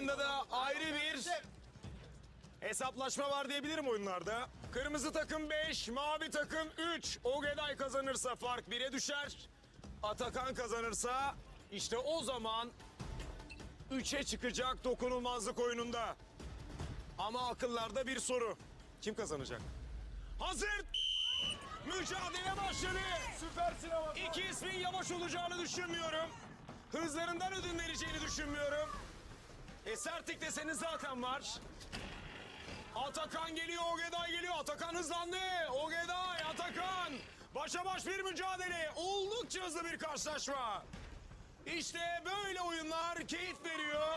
oyunlarında da ayrı bir hesaplaşma var diyebilirim oyunlarda. Kırmızı takım 5, mavi takım 3. Ogeday kazanırsa fark 1'e düşer. Atakan kazanırsa işte o zaman 3'e çıkacak dokunulmazlık oyununda. Ama akıllarda bir soru. Kim kazanacak? Hazır! Mücadele başladı. Süpersin ama. İki ismin yavaş olacağını düşünmüyorum. Hızlarından ödün vereceğini düşünmüyorum. E sertlik de senin zaten var. Atakan geliyor, Ogeday geliyor. Atakan hızlandı. Ogeday, Atakan. Başa baş bir mücadele. Oldukça hızlı bir karşılaşma. İşte böyle oyunlar keyif veriyor.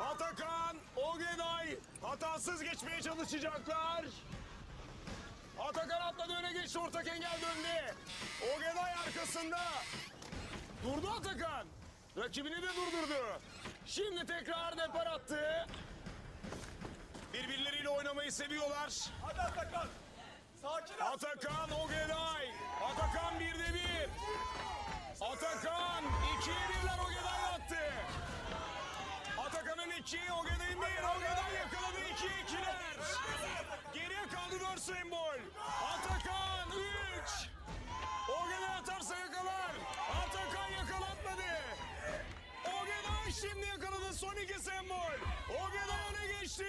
Atakan, Ogeday hatasız geçmeye çalışacaklar. Atakan atladı öne geçti ortak engel döndü. Ogeday arkasında. Durdu Atakan. Rakibini de durdurdu. Şimdi tekrar depar attı. Birbirleriyle oynamayı seviyorlar. Hadi Atakan. Sakin ol. Atakan Ogeday. Atakan birde bir. Atakan ikiye birler Ogeday attı. Atakan'ın iki, Ogeday'ın bir. Ogeday yakaladı iki ikiler. Geriye kaldı dört sembol. İki sembol. Ogeday öne geçti.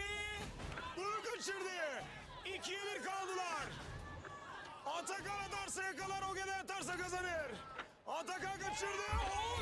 Bunu kaçırdı. İkiye bir kaldılar. Atakan atarsa yakalar, Ogeday atarsa kazanır. Atakan kaçırdı, Ogeday!